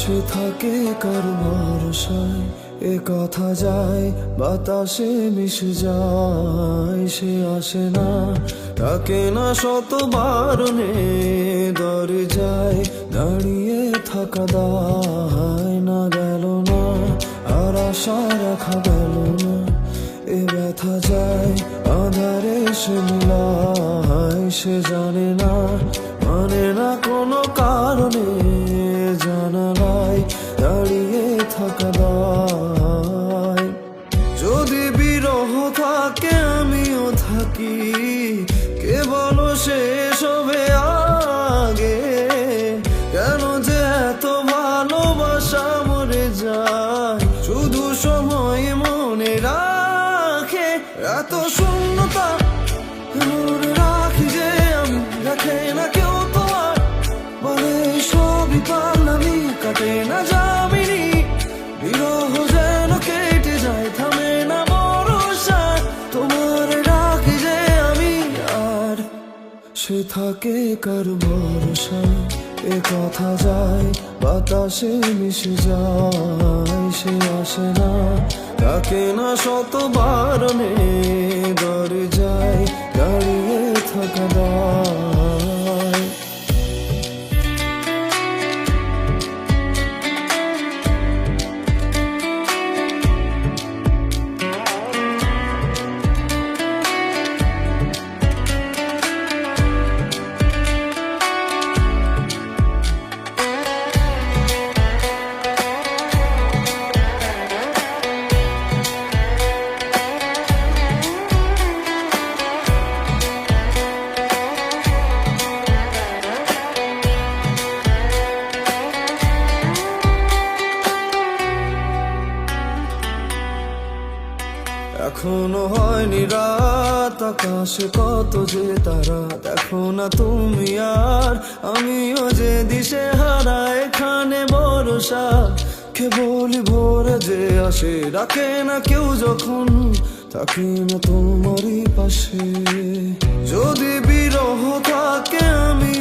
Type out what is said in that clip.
সে থাকে কার ভরসায়, এ কথা যায়, বাতাসে মিশে যায়, সে আসে না, তাকে না শতবার নে দরে যায় দাঁড়িয়ে থাকা দায়। আশা রাখা গেল না এ ব্যথা যায়, আধারে সে মিলায় সে জানে না মানে না কোনো কারণে জানালায় দাঁড়িয়ে থাকা দায়। যদি বিরহ থাকে, আমিও থাকি কে বলো শেষ হবে আগে এত শূন্যতা মনে রাখি যে আমি, রাখে না কেউ তোমার। বলে সবই পারলামই কাটে না যাবিনি বিরহ যেন কেটে যায়, থামে না ভরসা। তোমার রাখি যে আমি, আর সে থাকে কার ভরসা এ কথা যায়, বাতাসে মিশে যায়, সে আসে না তাকে না শত বারণে দরজায় দাঁড়িয়ে থাকা এখনও হয়নি রাত। আকাশে কত যে তারা, দেখো না তুমি আর। আমিও যে দিশে হারা, এখানে ভরসা। কেবলই ভোরে যে আসে, ডাকে না কেউ যখন। থাকি না তোমারই পাশে। যদি বিরহ থাকে আমিও